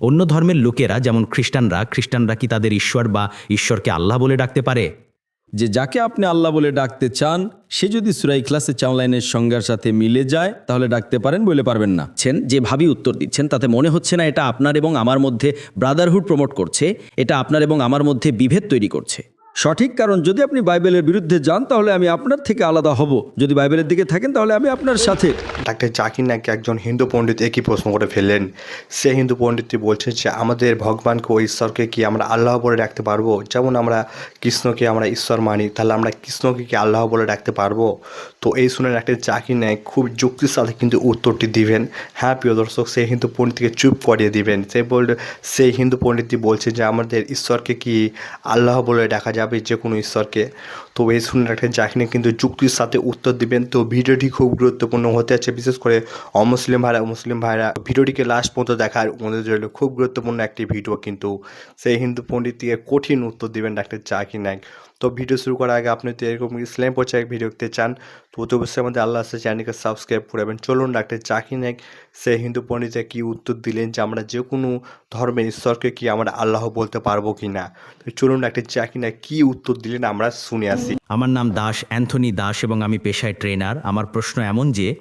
অন্য ধর্মের লোকেরা, যেমন খ্রিস্টানরা খ্রিস্টানরা কি তাদের ঈশ্বর বা ঈশ্বরকে আল্লাহ বলে ডাকতে পারে? যে যাকে আপনি আল্লাহ বলে ডাকতে চান, সে যদি সুরাই ক্লাসে চাউলাইনের সংজ্ঞার সাথে মিলে যায়, তাহলে ডাকতে পারেন, বলে পারবেন না। যে যেভাবেই উত্তর দিচ্ছেন, তাতে মনে হচ্ছে না এটা আপনার এবং আমার মধ্যে ব্রাদারহুড প্রমোট করছে, এটা আপনার এবং আমার মধ্যে বিভেদ তৈরি করছে। সঠিক কারণ যদি আপনি বাইবেলের বিরুদ্ধে যান, তাহলে আমি আপনার থেকে আলাদা হব। যদি বাইবেলের দিকে থাকেন, তাহলে আমি আপনার সাথে। ডাক্তার জাকির নাকি একজন হিন্দু পণ্ডিত একই প্রশ্ন করে ফেললেন। সে হিন্দু পণ্ডিতটি বলছে যে, আমাদের ভগবানকে ও ঈশ্বরকে কি আমরা আল্লাহ বলে রাখতে পারব? যেমন আমরা কৃষ্ণকে আমরা ঈশ্বর মানি, তাহলে আমরা কৃষ্ণকে কি আল্লাহ বলে রাখতে পারব? তো এই শুনে ডাক্তার জাকির নায়ক খুব যুক্তির সাথে কিন্তু উত্তরটি দিবেন। হ্যাঁ প্রিয় দর্শক, সেই হিন্দু পণ্ডিতকে চুপ করিয়ে দিবেন। সে বল সেই হিন্দু পণ্ডিতটি বলছে যে, আমাদের ঈশ্বরকে কি আল্লাহ বলে ডাকা যাবে? যে কোনো ঈশ্বরকে। তো এই শুনে ডাক্তার জাকির নায়েক কিন্তু যুক্তির সাথে উত্তর দিবেন। তো ভিডিওটি খুব গুরুত্বপূর্ণ হতে আছে বিশেষ করে অমুসলিম ভাইরা, মুসলিম ভাইরা। ভিডিওটিকে লাস্ট পর্যন্ত দেখার অনুরোধ রইল। খুব গুরুত্বপূর্ণ একটি ভিডিও কিন্তু। সেই হিন্দু পণ্ডিতটিকে কঠিন উত্তর দিবেন ডাক্তার জাকির নায়ক। তো ভিডিও শুরু করার আগে আপনি তো এরকম ইসলাম পর্যায়ে ভিডিও দেখতে চান, তো অতি অবশ্যই আমাদের আল্লাহ আসে চ্যানেলকে সাবস্ক্রাইব করবেন চলুন ডাক্তার জাকির নায়ক, সেই হিন্দু পণ্ডিতে কি উত্তর দিলেন যে আমরা যে কোনো ধর্মের ঈশ্বরকে কি আমরা আল্লাহ বলতে পারব কি না তো চলুন ডাক্তার জাকির নায়ক কি উত্তর দিলেন আমরা শুনে আসি। আমার নাম দাস, অ্যান্থনি দাস এবং আমি পেশায় ট্রেনার। আমার প্রশ্ন এমন যে,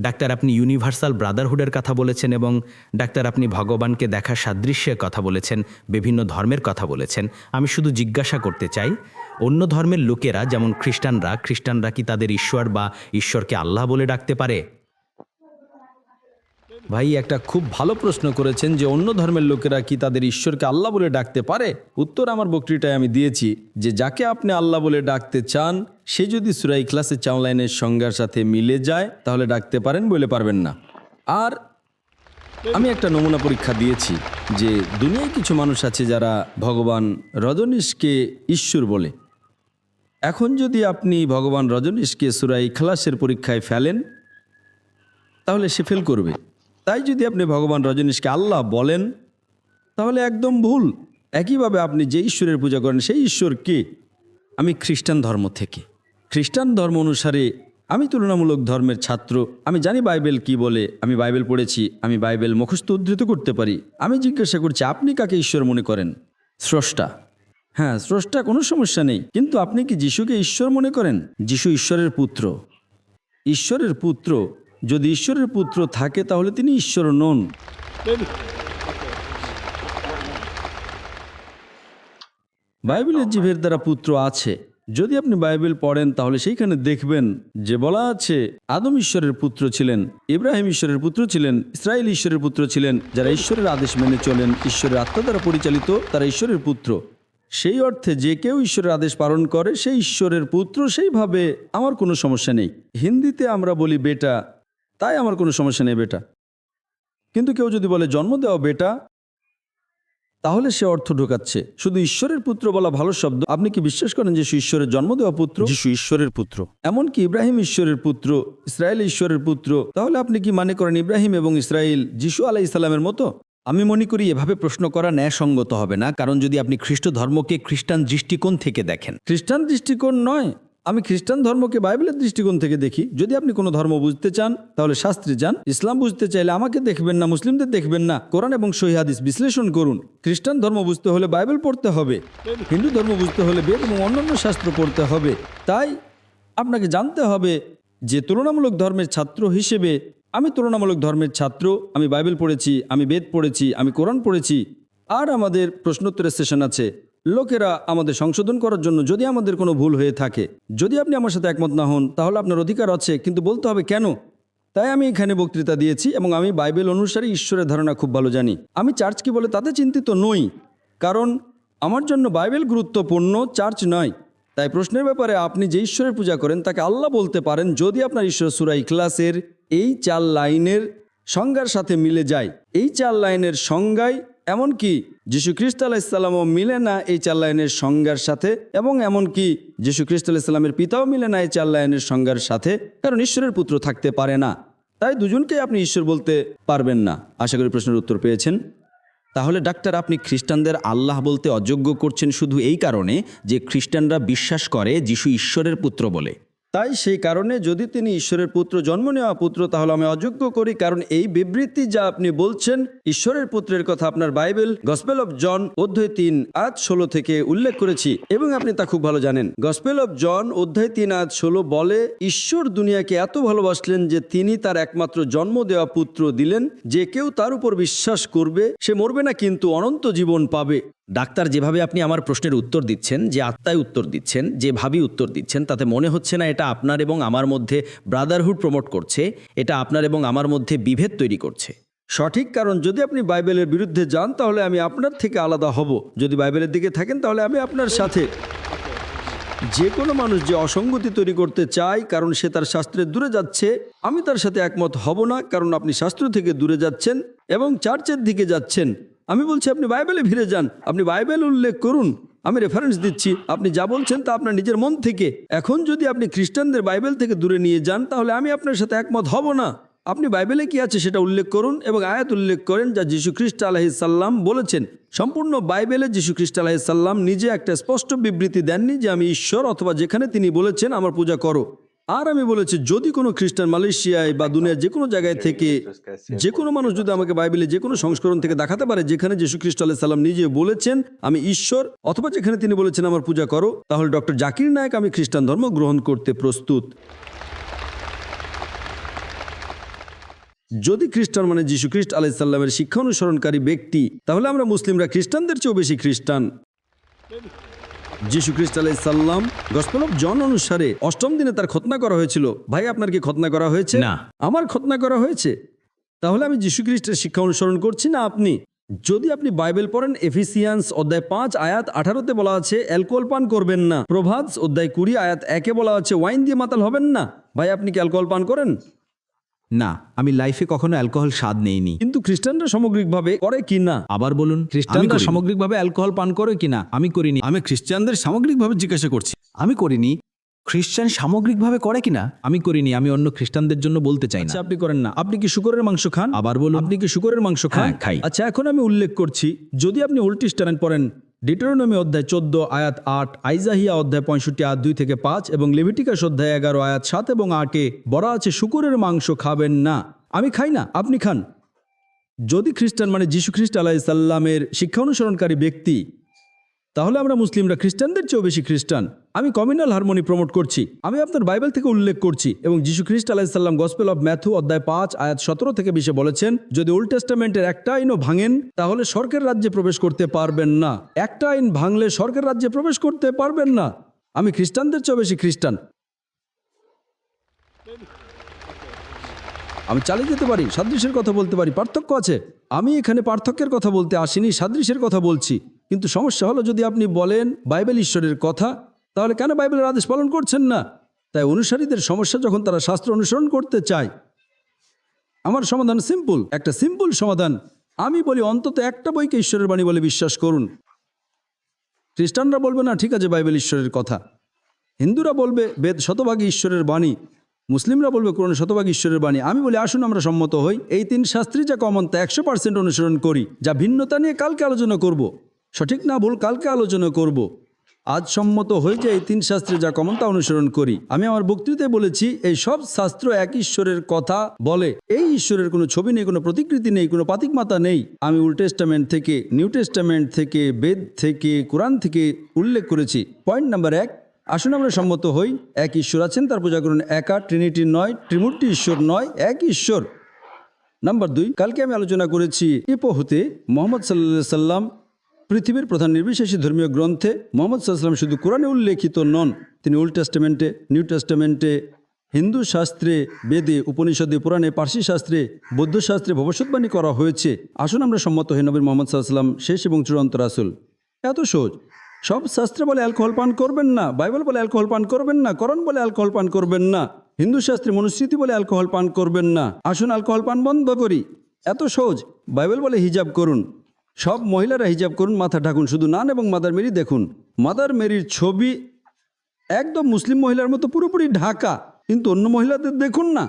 ডাক্তার আপনি ইউনিভার্সাল ব্রাদারহুডের কথা বলেছেন এবং ডাক্তার আপনি ভগবানকে দেখা সাদৃশ্যের কথা বলেছেন, বিভিন্ন ধর্মের কথা বলেছেন। আমি শুধু জিজ্ঞাসা করতে চাই, অন্য ধর্মের লোকেরা, যেমন খ্রিস্টানরা খ্রিস্টানরা কি তাদের ঈশ্বর বা ঈশ্বরকে আল্লাহ বলে ডাকতে পারে? ভাই, একটা খুব ভালো প্রশ্ন করেছেন যে অন্য ধর্মের লোকেরা কি তাদের ঈশ্বরকে আল্লাহ বলে ডাকতে পারে? উত্তর আমার বক্তৃতায় আমি দিয়েছি যে, যাকে আপনি আল্লাহ বলে ডাকতে চান, সে যদি সুরাই ক্লাসে চাউলাইনের সংজ্ঞার সাথে মিলে যায়, তাহলে ডাকতে পারেন বলে পারবেন না। আর আমি একটা নমুনা পরীক্ষা দিয়েছি যে, দুনিয়ায় কিছু মানুষ আছে যারা ভগবান রজনীশকে ঈশ্বর বলে। এখন যদি আপনি ভগবান রজনীশকে সুরাই খালাসের পরীক্ষায় ফেলেন, তাহলে সে ফেল করবে। তাই যদি আপনি ভগবান রজনীশকে আল্লাহ বলেন, তাহলে একদম ভুল। একইভাবে আপনি যে ঈশ্বরের পূজা করেন, সেই ঈশ্বর কে? আমি খ্রিস্টান ধর্ম থেকে। খ্রিস্টান ধর্ম অনুসারে আমি তুলনামূলক ধর্মের ছাত্র। আমি জানি বাইবেল কি বলে, আমি বাইবেল পড়েছি, আমি বাইবেল মুখস্থ উদ্ধৃত করতে পারি। আমি জিজ্ঞাসা করছি, আপনি কাকে ঈশ্বর মনে করেন? স্রষ্টা। হ্যাঁ স্রষ্টা কোনো সমস্যা নেই। কিন্তু আপনি কি যিশুকে ঈশ্বর মনে করেন? যিশু ঈশ্বরের পুত্র। ঈশ্বরের পুত্র যদি ঈশ্বরের পুত্র থাকে তাহলে তিনি ঈশ্বর নন। বাইবেলের জিভের দ্বারা পুত্র আছে। যদি আপনি বাইবেল পড়েন তাহলে সেইখানে দেখবেন যে বলা আছে আদম ঈশ্বরের পুত্র ছিলেন ইব্রাহিম ঈশ্বরের পুত্র ছিলেন ইসরায়েল ঈশ্বরের পুত্র ছিলেন যারা ঈশ্বরের আদেশ মেনে চলেন ঈশ্বরের আত্মা দ্বারা পরিচালিত তারা ঈশ্বরের পুত্র। সেই অর্থে যে কেউ ঈশ্বরের আদেশ পালন করে সেই ঈশ্বরের পুত্র সেইভাবে আমার কোনো সমস্যা নেই। হিন্দিতে আমরা বলি বেটা তাই আমার কোনো সমস্যা নেই বেটা। কিন্তু কেউ যদি বলে জন্ম দেওয়া বেটা তাহলে সে অর্থ ঢোকাচ্ছে। শুধু ঈশ্বরের পুত্র বলা ভালো শব্দ। আপনি কি বিশ্বাস করেন যে ঈশ্বরের জন্ম দেওয়া পুত্র? যিশু ঈশ্বরের পুত্র। এমনকি ইব্রাহিম ঈশ্বরের পুত্র ইসরায়েল ঈশ্বরের পুত্র তাহলে আপনি কি মনে করেন ইব্রাহিম এবং ইসরায়েল যিশু আলাহ ইসলামের মতো? আমি মনে করি এভাবে প্রশ্ন করা ন্যায়সঙ্গত হবে না কারণ যদি আপনি খ্রিস্ট ধর্মকে খ্রিস্টান দৃষ্টিকোণ থেকে দেখেন। খ্রিস্টান দৃষ্টিকোণ নয় আমি খ্রিস্টান ধর্মকে বাইবেলের দৃষ্টিকোণ থেকে দেখি। যদি আপনি কোনো ধর্ম বুঝতে চান, তাহলে শাস্ত্রে যান। ইসলাম বুঝতে চাইলে আমাকে দেখবেন না, মুসলিমদের দেখবেন না। কোরআন এবং সহিহাদিস বিশ্লেষণ করুন। খ্রিস্টান ধর্ম বুঝতে হলে বাইবেল পড়তে হবে। হিন্দু ধর্ম বুঝতে হলে বেদ এবং অন্যান্য শাস্ত্র পড়তে হবে। তাই আপনাকে জানতে হবে যে তুলনামূলক ধর্মের ছাত্র হিসেবে আমি তুলনামূলক ধর্মের ছাত্র, আমি বাইবেল পড়েছি, আমি বেদ পড়েছি, আমি কোরআন পড়েছি। আর আমাদের প্রশ্নোত্তরের সেশন আছে। লোকেরা আমাদের সংশোধন করার জন্য যদি আমাদের কোনো ভুল হয়ে থাকে, যদি আপনি আমার সাথে একমত না হন, তাহলে আপনার অধিকার আছে, কিন্তু বলতে হবে কেন? তাই আমি এখানে বক্তৃতা দিয়েছি এবং আমি বাইবেল অনুসারে ঈশ্বরের ধারণা খুব ভালো জানি। আমি চার্চ কি বলে তাতে চিন্তিত নই, কারণ আমার জন্য বাইবেল গুরুত্বপূর্ণ চার্চ নয়। তাই প্রশ্নের ব্যাপারে আপনি যে ঈশ্বরের পূজা করেন, তাকে আল্লাহ বলতে পারেন যদি আপনার ঈশ্বর সুরা ইখলাসের এই চার লাইনের সংজ্ঞার সাথে মিলে যায়। এই চার লাইনের সংজ্ঞায় এমনকি যীশু খ্রিস্ট আলাইসাল্লামও মিলে না এই চার লাইনের সংজ্ঞার সাথে, এবং এমনকি যীশু খ্রিস্ট আলাইসাল্লামের পিতাও মিলে না এই চার লাইনের সংজ্ঞার সাথে, কারণ ঈশ্বরের পুত্র থাকতে পারে না। তাই দুজনকে আপনি ঈশ্বর বলতে পারবেন না। আশা করি প্রশ্নের উত্তর পেয়েছেন। তাহলে ডাক্তার, আপনি খ্রিস্টানদের আল্লাহ বলতে অযোগ্য করছেন শুধু এই কারণে যে খ্রিস্টানরা বিশ্বাস করে যিশু ঈশ্বরের পুত্র বলে। তাই সেই কারণে যদি তিনি ঈশ্বরের পুত্র, জন্ম নেওয়া পুত্র, তাহলে আমি অযোগ্য করি। কারণ এই বিবৃতি যা আপনি বলছেন, ঈশ্বরের পুত্রের কথা আপনার বাইবেল, গসপেল অফ জন, অধ্যায় তিন, আজ ষোলো থেকে উল্লেখ করেছি এবং আপনি তা খুব ভালো জানেন। গসপেল অফ জন, অধ্যায় তিন, আজ ষোলো বলে, ঈশ্বর দুনিয়াকে এত ভালোবাসলেন যে তিনি তার একমাত্র জন্ম দেওয়া পুত্র দিলেন, যে কেউ তার উপর বিশ্বাস করবে, সে মরবে না, কিন্তু অনন্ত জীবন পাবে। ডাক্তার যেভাবে আপনি আমার প্রশ্নের উত্তর দিচ্ছেন, যে আত্মায় উত্তর দিচ্ছেন যেভাবেই উত্তর দিচ্ছেন, তাতে মনে হচ্ছে না এটা আপনার এবং আমার মধ্যে ব্রাদারহুড প্রমোট করছে, এটা আপনার এবং আমার মধ্যে বিভেদ তৈরি করছে। সঠিক কারণ, যদি আপনি বাইবেলের বিরুদ্ধে যান, তাহলে আমি আপনার থেকে আলাদা হব। যদি বাইবেলের দিকে থাকেন, তাহলে আমি আপনার সাথে। যে কোনো মানুষ যে অসঙ্গতি তৈরি করতে চায়, কারণ সে তার শাস্ত্রের দূরে যাচ্ছে, আমি তার সাথে একমত হব না, কারণ আপনি শাস্ত্র থেকে দূরে যাচ্ছেন এবং চার্চের দিকে যাচ্ছেন। আমি বলছি, আপনি বাইবেলে ফিরে যান। আপনি বাইবেল উল্লেখ করুন। আমি রেফারেন্স দিচ্ছি। আপনি যা বলছেন তা আপনার নিজের মন থেকে। এখন যদি আপনি খ্রিস্টানদের বাইবেল থেকে দূরে নিয়ে যান, তাহলে আমি আপনার সাথে একমত হব না। আপনি বাইবেলে কি আছে সেটা উল্লেখ করুন এবং আয়াত উল্লেখ করেন যা যীশু খ্রিস্ট আলাহিসাল্লাম বলেছেন। সম্পূর্ণ বাইবেলে যীশু খ্রিস্ট আলাহিসাল্লাম নিজে একটা স্পষ্ট বিবৃতি দেননি যে আমি ঈশ্বর অথবা যেখানে তিনি বলেছেন আমার পূজা করো। আর আমি বলেছি যদি কোনো খ্রিস্টান মালয়েশিয়ায় বা দুনিয়ার যে কোনো জায়গায় থেকে যে কোনো মানুষ যদি আমাকে বাইবেলে যে কোনো সংস্করণ থেকে দেখাতে পারে যেখানে যীশু খ্রিস্ট আলাহ সাল্লাম নিজে বলেছেন আমি ঈশ্বর অথবা যেখানে তিনি বলেছেন আমার পূজা করো তাহলে ডক্টর জাকির নায়ক আমি খ্রিস্টান ধর্ম গ্রহণ করতে প্রস্তুত। যদি খ্রিস্টান মানে যীশু খ্রিস্ট আলাইসাল্লামের শিক্ষা অনুসরণকারী ব্যক্তি তাহলে আমরা মুসলিমরা খ্রিস্টানদের চেয়েও বেশি খ্রিস্টান। যীশু খ্রিস্ট আলাইসাল্লাম গসপেল অফ জন অনুসারে অষ্টম দিনে তার খতনা করা হয়েছিল। ভাই আপনার কি খতনা করা হয়েছে? না। আমার খতনা করা হয়েছে? তাহলে আমি যীশু খ্রিস্টের শিক্ষা অনুসরণ করছি না আপনি? যদি আপনি বাইবেল পড়েন এফিসিয়ান্স অধ্যায় পাঁচ আয়াত আঠারোতে বলা আছে অ্যালকোহল পান করবেন না। প্রভাত অধ্যায় কুড়ি আয়াত একে বলা আছে ওয়াইন দিয়ে মাতাল হবেন না। ভাই আপনি কি অ্যালকোহল পান করেন? না আমি লাইফে কখনো অ্যালকোহল স্বাদ নেইনি। কিন্তু খ্রিস্টানরা সামগ্রিকভাবে করে কি না? আবার বলুন খ্রিস্টানরা সামগ্রিকভাবে অ্যালকোহল পান করে কিনা আমি করিনি। আমি খ্রিস্টানদের সামগ্রিকভাবে জিজ্ঞাসা করছি। আমি করিনি। খ্রিস্টান সামগ্রিকভাবে করে কিনা আমি করিনি আমি অন্য খ্রিস্টানদের জন্য বলতে চাই না। আচ্ছা আপনি করেন না। আপনি কি শুকরের মাংস খান? আবার বলুন। আপনি কি শুকরের মাংস খান? হ্যাঁ, খাই। আচ্ছা এখন আমি উল্লেখ করছি যদি আপনি উল্টি স্ট্যান্ড পড়েন ডিটোরনমি অধ্যায় চোদ্দ, আয়াত আট, আইজাহিয়া অধ্যায় পঁয়ষট্টি, আয়াত দুই থেকে পাঁচ এবং লেভিটিকাস অধ্যায় এগারো, আয়াত সাত এবং আটে বড়া আছে শুকুরের মাংস খাবেন না। আমি খাই না, আপনি খান। যদি খ্রিস্টান মানে যীশু খ্রিস্ট আলাইসাল্লামের শিক্ষা অনুসরণকারী ব্যক্তি তাহলে আমরা মুসলিমরা খ্রিস্টানদের চেয়েও বেশি খ্রিস্টান। আমি কমিউনাল হারমোনি প্রমোট করছি। আমি আপনার বাইবেল থেকে উল্লেখ করছি এবং যীশু খ্রিস্ট আলাহিসাল্লাম গসপেল অফ ম্যাথু অধ্যায় পাঁচ, আয়াত সতেরো থেকে বিশে বলেছেন, যদি ওল্ড টেস্টামেন্টের একটা আইনও ভাঙেন, তাহলে স্বর্গের রাজ্যে প্রবেশ করতে পারবেন না। একটা আইন ভাঙলে স্বর্গের রাজ্যে প্রবেশ করতে পারবেন না। আমি খ্রিস্টানদের চেয়েও বেশি খ্রিস্টান। আমি চালিয়ে যেতে পারি, সাদৃশ্যের কথা বলতে পারি, পার্থক্য আছে। আমি এখানে পার্থক্যের কথা বলতে আসিনি, সাদৃশ্যের কথা বলছি। কিন্তু সমস্যা হলো যদি আপনি বলেন বাইবেল ঈশ্বরের কথা, তাহলে কেন বাইবেলের আদেশ পালন করছেন না? তাই অনুসারীদের সমস্যা যখন তারা শাস্ত্র অনুসরণ করতে চায়। আমার সমাধান সিম্পল একটা সিম্পল সমাধান। আমি বলি অন্তত একটা বইকে ঈশ্বরের বাণী বলে বিশ্বাস করুন। খ্রিস্টানরা বলবে, না, ঠিক আছে, বাইবেল ঈশ্বরের কথা। হিন্দুরা বলবে, বেদ শতভাগ ঈশ্বরের বাণী। মুসলিমরা বলবে, কোরআন শতভাগ ঈশ্বরের বাণী। আমি বলি, আসুন, আমরা সম্মত হই। এই তিন শাস্ত্রী যা কমন তা একশো পার্সেন্ট অনুসরণ করি, যা ভিন্নতা নিয়ে কালকে আলোচনা করব। সঠিক না ভুল কালকে আলোচনা করব। আজ সম্মত হয়ে যে এই তিন শাস্ত্রে যা কমন তা অনুসরণ করি, আমি আমার বক্তৃতায় বলেছি, এই সব শাস্ত্র এক ঈশ্বরের কথা বলে। এই ঈশ্বরের কোনো ছবি নেই, কোনো প্রতিকৃতি নেই, কোনো পাতিক মাতা নেই। আমি উল টেস্টামেন্ট থেকে, নিউ টেস্টামেন্ট থেকে, বেদ থেকে, কোরআন থেকে উল্লেখ করেছি। পয়েন্ট নাম্বার এক, আসুন আমরা সম্মত হই, এক ঈশ্বর আছেন, তার পূজা করুন একা ট্রিনিটি নয়, ত্রিমূর্তি ঈশ্বর নয়, এক ঈশ্বর। নাম্বার দুই, কালকে আমি আলোচনা করেছি ইপোহতে মোহাম্মদ সাল্লা সাল্লাম পৃথিবীর প্রধান নির্বিশেষী ধর্মীয় গ্রন্থে মোহাম্মদ সাল্লাম শুধু কোরআনে উল্লেখিত নন, তিনি ওল্ড টেস্টামেন্টে, নিউ টেস্টামেন্টে, হিন্দু শাস্ত্রে, বেদে, উপনিষদে, পুরাণে, পার্সি শাস্ত্রে, বৌদ্ধ শাস্ত্রে ভবিষ্যৎবাণী করা হয়েছে। আসুন আমরা সম্মত হই নবীর মোহাম্মদ সাল্লাম শেষ এবং চূড়ান্ত রাসুল। এত সহজ। সব শাস্ত্রে বলে অ্যালকোহল পান করবেন না, বাইবেল বলে অ্যালকোহল পান করবেন না করণ বলে অ্যালকোহল পান করবেন না, হিন্দু শাস্ত্রে মনুস্মৃতি বলে অ্যালকোহল পান করবেন না। আসুন অ্যালকোহল পান বন্ধ করি। এত সহজ। বাইবেল বলে হিজাব করুন। সব মহিলারা হিজাব করুন, মাথা ঢাকুন, শুধু নান এবং মাদার মেরি দেখুন। মাদার মেরির ছবি একদম মুসলিম মহিলার মতো, পুরোপুরি ঢাকা। কিন্তু অন্য মহিলাদের দেখুন না।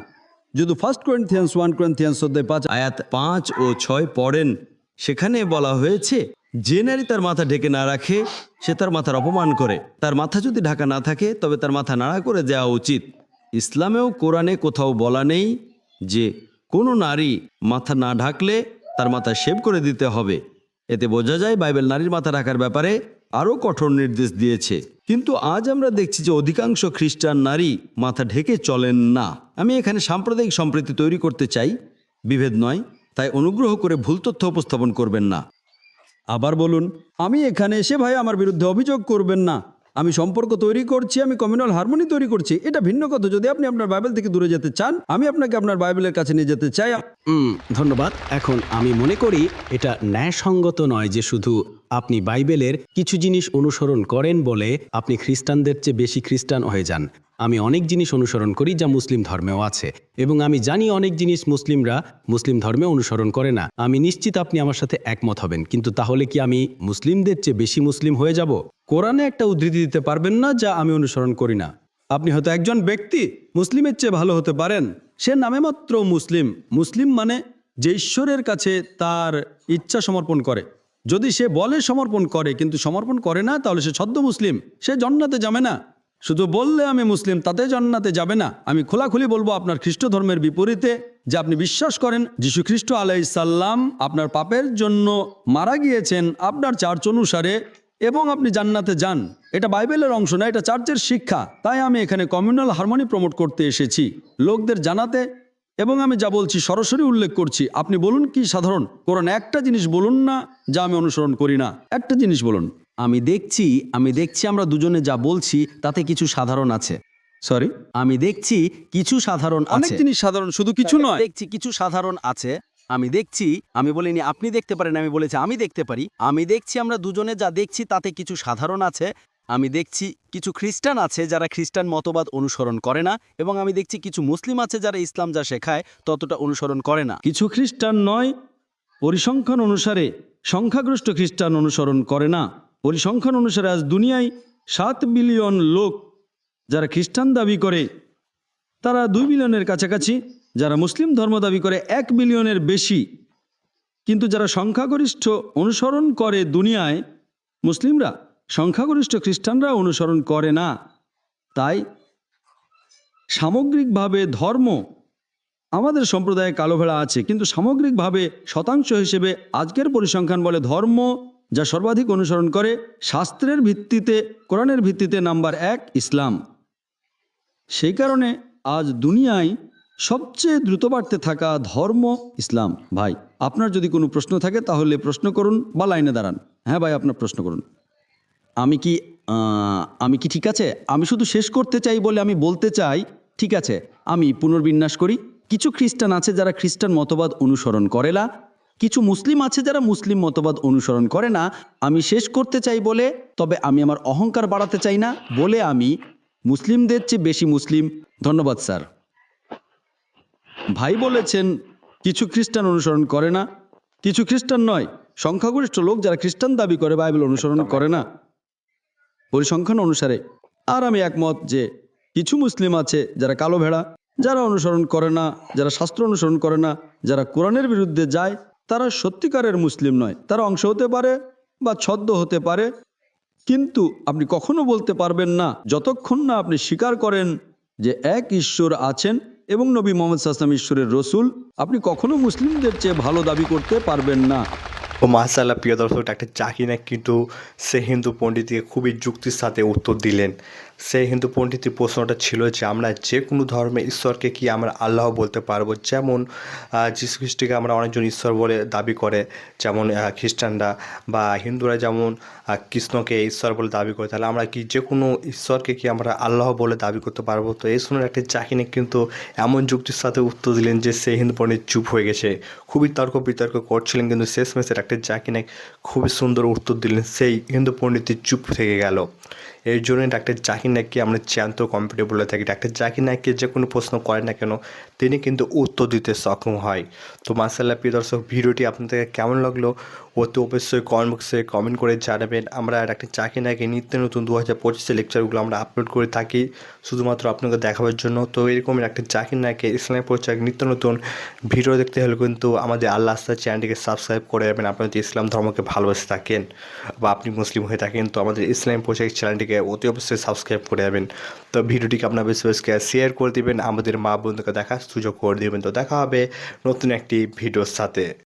যদি ফার্স্ট কোয়েন্থিয়ান্স ওয়ান কোয়েন্থিয়ান্স অধ্যায় পাঁচ, আয়াত পাঁচ ও ছয় পড়েন, সেখানে বলা হয়েছে, যে নারী তার মাথা ঢেকে না রাখে, সে তার মাথার অপমান করে। তার মাথা যদি ঢাকা না থাকে, তবে তার মাথা নাড়া করে দেওয়া উচিত। ইসলামেও কোরআনে কোথাও বলা নেই যে কোনো নারী মাথা না ঢাকলে তার মাথা শেভ করে দিতে হবে। এতে বোঝা যায় বাইবেল নারীর মাথা রাখার ব্যাপারে আরও কঠোর নির্দেশ দিয়েছে। কিন্তু আজ আমরা দেখছি যে অধিকাংশ খ্রিস্টান নারী মাথা ঢেকে চলেন না। আমি এখানে সাম্প্রদায়িক সম্প্রীতি তৈরি করতে চাই, বিভেদ নয়, তাই অনুগ্রহ করে ভুল তথ্য উপস্থাপন করবেন না। আবার বলুন, আমি এখানে এসে ভাই আমার বিরুদ্ধে অভিযোগ করবেন না? আমি সম্পর্ক তৈরি করছি, আমি কমিউনাল হারমোনি তৈরি করছি। এটা ভিন্ন কথা। যদি আপনি আপনার বাইবেল থেকে দূরে যেতে চান, আমি আপনাকে আপনার বাইবেলের কাছে নিয়ে যেতে চাই। ধন্যবাদ। এখন আমি মনে করি এটা ন্যায়সঙ্গত নয় যে শুধু আপনি বাইবেলের কিছু জিনিস অনুসরণ করেন বলে আপনি খ্রিস্টানদের চেয়ে বেশি খ্রিস্টান হয়ে যান। আমি অনেক জিনিস অনুসরণ করি যা মুসলিম ধর্মেও আছে। এবং আমি জানি অনেক জিনিস মুসলিমরা মুসলিম ধর্মে অনুসরণ করে না। আমি নিশ্চিত আপনি আমার সাথে একমত হবেন। কিন্তু তাহলে কি আমি মুসলিমদের চেয়ে বেশি মুসলিম হয়ে যাব? কোরআনে একটা উদ্ধৃতি দিতে পারবেন না যা আমি অনুসরণ করি না। আপনি হয়তো একজন ব্যক্তি, মুসলিমের চেয়ে ভালো হতে পারেন। সে নামে মাত্র মুসলিম। মুসলিম মানে যে ঈশ্বরের কাছে তার ইচ্ছা সমর্পণ করে। যদি সে বলে সমর্পণ করে, কিন্তু সমর্পণ করে না, তাহলে সে ছদ্ম মুসলিম। সে জন্নাতে যাবে না। শুধু বললে আমি মুসলিম, তাতে জন্নাতে যাবে না। আমি খোলাখুলি বলব আপনার খ্রিস্ট ধর্মের বিপরীতে, যে আপনি বিশ্বাস করেন যীশু খ্রিস্ট আলাইসাল্লাম আপনার পাপের জন্য মারা গিয়েছেন। আপনার চার্চ অনুসারে এবং আপনি জান্নাতে যান। এটা বাইবেলের অংশ না এটা চার্চের শিক্ষা। তাই আমি এখানে কমিউনাল হারমোনি প্রমোট করতে এসেছি। লোকদের জানাতে এবং আমি যা বলছি সরাসরি উল্লেখ করছি। আপনি বলুন কি সাধারণ? কোরআন একটা জিনিস বলুন না যা আমি অনুসরণ করি না। একটা জিনিস বলুন। আমি দেখছি আমি দেখছি আমরা দুজনে যা বলছি তাতে কিছু সাধারণ আছে। সরি আমি দেখছি কিছু সাধারণ অনেক আছে। জিনিস সাধারণ শুধু কিছু নয়। দেখছি কিছু সাধারণ আছে। আমি দেখছি, আমি বলিনি, আপনি দেখতে পারেন। আমি বলেছি, আমি দেখতে পারি। আমি দেখছি, আমরা দুজনে যা দেখছি, তাতে কিছু সাধারণ আছে। আমি দেখছি, কিছু খ্রিস্টান আছে যারা খ্রিস্টান মতবাদ অনুসরণ করে না এবং আমি দেখছি, কিছু মুসলিম আছে যারা ইসলাম যা শেখায়, ততটা অনুসরণ করে না। কিছু খ্রিস্টান নয়, পরিসংখ্যান অনুসারে সংখ্যাগরিষ্ঠ খ্রিস্টান অনুসরণ করে না। পরিসংখ্যান অনুসারে আজ দুনিয়ায় সাত বিলিয়ন লোক যারা খ্রিস্টান দাবি করে, তারা দুই বিলিয়নের কাছাকাছি যারা মুসলিম ধর্ম দাবি করে এক বিলিয়নের বেশি, কিন্তু যারা সংখ্যাগরিষ্ঠ অনুসরণ করে দুনিয়ায়, মুসলিমরা সংখ্যাগরিষ্ঠ খ্রিস্টানরা অনুসরণ করে না। তাই সামগ্রিকভাবে ধর্ম আমাদের সম্প্রদায়ে কালো ভেড়া আছে, কিন্তু সামগ্রিকভাবে শতাংশ হিসেবে আজকের পরিসংখ্যান বলে ধর্ম যা সর্বাধিক অনুসরণ করে শাস্ত্রের ভিত্তিতে, কোরআনের ভিত্তিতে নাম্বার এক, ইসলাম। সেই কারণে আজ দুনিয়ায় সবচেয়ে দ্রুত বাড়তে থাকা ধর্ম ইসলাম। ভাই, আপনার যদি কোনো প্রশ্ন থাকে, তাহলে প্রশ্ন করুন বা লাইনে দাঁড়ান। হ্যাঁ ভাই, আপনার প্রশ্ন করুন। আমি কি আমি কি ঠিক আছে? আমি শুধু শেষ করতে চাই বলে আমি বলতে চাই, ঠিক আছে, আমি পুনর্বিন্যাস করি। কিছু খ্রিস্টান আছে যারা খ্রিস্টান মতবাদ অনুসরণ করে না। কিছু মুসলিম আছে যারা মুসলিম মতবাদ অনুসরণ করে না। আমি শেষ করতে চাই বলে, তবে আমি আমার অহংকার বাড়াতে চাই না বলে আমি মুসলিমদের চেয়ে বেশি মুসলিম। ধন্যবাদ, স্যার। ভাই বলেছেন, কিছু খ্রিস্টান অনুসরণ করে না। কিছু খ্রিস্টান নয়, সংখ্যাগরিষ্ঠ লোক যারা খ্রিস্টান দাবি করে, বাইবেল অনুসরণ করে না। পরিসংখ্যান অনুসারে, আর আমি একমত যে, কিছু মুসলিম আছে যারা কালো ভেড়া, যারা অনুসরণ করে না, যারা শাস্ত্র অনুসরণ করে না, যারা কোরআনের বিরুদ্ধে যায়, তারা সত্যিকারের মুসলিম নয়। তারা অংশ হতে পারে বা ছদ্ম হতে পারে, কিন্তু আপনি কখনো বলতে পারবেন না, যতক্ষণ না আপনি স্বীকার করেন যে এক ঈশ্বর আছেন এবং নবী মোহাম্মদ সাল্লাম ঈশ্বরের রসুল, আপনি কখনো মুসলিমদের চেয়ে ভালো দাবি করতে পারবেন না। ও মাসাল্লাহ প্রিয় দর্শক ডাক্তার জাকির নায়ক কিন্তু সে হিন্দু পণ্ডিতকে খুবই যুক্তির সাথে উত্তর দিলেন। সেই হিন্দু পণ্ডিতের প্রশ্নটা ছিল যে আমরা যে কোনো ধর্মে ঈশ্বরকে কি আমরা আল্লাহ বলতে পারব? যেমন যীশু খ্রিস্টকে আমরা অনেকজন ঈশ্বর বলে দাবি করে, যেমন খ্রিস্টানরা বা হিন্দুরা যেমন কৃষ্ণকে ঈশ্বর বলে দাবি করে, তাহলে আমরা কি যে কোনো ঈশ্বরকে কি আমরা আল্লাহ বলে দাবি করতে পারব? তো এই শুনে একটা চাকিনে কিন্তু এমন যুক্তির সাথে উত্তর দিলেন যে সেই হিন্দু পণ্ডিত চুপ হয়ে গেছে। খুবই তর্ক বিতর্ক করছিলেন কিন্তু শেষমেশে একটা জাকিনে খুবই সুন্দর উত্তর দিলেন, সেই হিন্দু পণ্ডিত চুপ থেকে গেল। এর জন্য ডাক্তার জাকির নাইককে আমরা চ্যান্ত কম্পিউটার বলে থাকি। ডাক্তার জাকির নাইককে যে কোনো প্রশ্ন করে না কেন তিনি কিন্তু উত্তর দিতে সক্ষম হয়। তো মার্শাল্লাহ প্রিয় দর্শক, ভিডিওটি আপনাদের কেমন লাগল? অতি অবশ্যই কমেন্ট বক্সে কমেন্ট করে জানাবেন। আমরা একটা চাকরি নাকি নিত্য নতুন দু হাজার পঁচিশে লেকচারগুলো আমরা আপলোড করে থাকি, শুধুমাত্র আপনাকে দেখাবার জন্য। তো এরকমের একটা চাকরি নাকি ইসলামের পরিচয় নিত্য নতুন ভিডিও দেখতে হলে কিন্তু আমাদের আল্লাহ আস্তা চ্যানেলটিকে সাবস্ক্রাইব করে রাখবেন। আপনি যদি ইসলাম ধর্মকে ভালোবেসে থাকেন বা আপনি মুসলিম হয়ে থাকেন, তো আমাদের ইসলাম পরিচয় চ্যানেলটিকে অতি অবশ্যই সাবস্ক্রাইব করে যাবেন তো ভিডিওটিকে আপনার বেশি বেশকে শেয়ার করে দেবেন। আমাদের মা বন্ধুকে দেখার সুযোগ করে দেবেন। তো দেখা হবে নতুন একটি ভিডিওর সাথে।